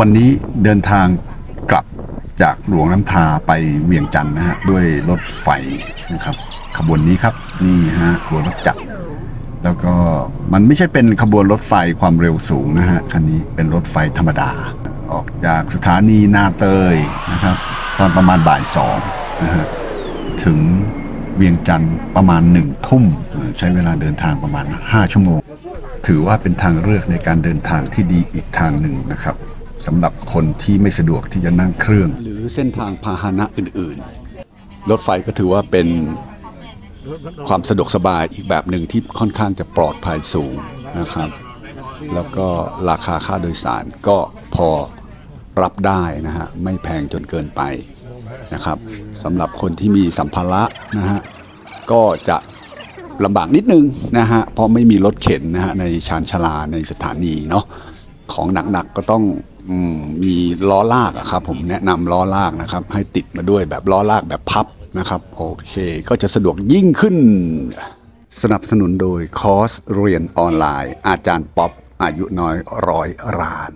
วันนี้เดินทางกลับจากหลวงน้ำทาไปเวียงจันทร์นะฮะด้วยรถไฟนะครับขบวนนี้ครับนี่ฮะขบวนรถจักรแล้วก็มันไม่ใช่เป็นขบวนรถไฟความเร็วสูงนะฮะคันนี้เป็นรถไฟธรรมดา ออกจากสถานีนาเตยนะครับตอนประมาณบ่ายสองนะฮะถึงเวียงจันทร์ประมาณหนึ่งทุ่มใช้เวลาเดินทางประมาณ 5 ชั่วโมง ถือว่าเป็นทางเลือกในการเดินทางที่ดีอีกทางหนึ่งนะครับ สำหรับคนที่ไม่สะดวกที่จะนั่งเครื่อง หรือเส้นทางพาหนะอื่นๆ รถไฟก็ถือว่าเป็นความสะดวกสบายอีกแบบหนึ่งที่ค่อนข้างจะปลอดภัยสูงนะครับ แล้วก็ราคาค่าโดยสารก็พอรับได้นะฮะไม่แพงจนเกินไปนะครับสำหรับคนที่มีสัมภาระนะฮะก็จะลำบากนิดนึงนะฮะเพราะไม่มีรถเข็นนะฮะในชานชาลาในสถานีเนาะของหนักๆก็ต้อง มีล้อลากอะครับผมแนะนำล้อลากนะครับ ให้ติดมาด้วยแบบล้อลากแบบพับนะครับ โอเค ก็จะสะดวกยิ่งขึ้น สนับสนุนโดยคอร์สเรียนออนไลน์ อาจารย์ป๊อปอายุน้อยร้อยราน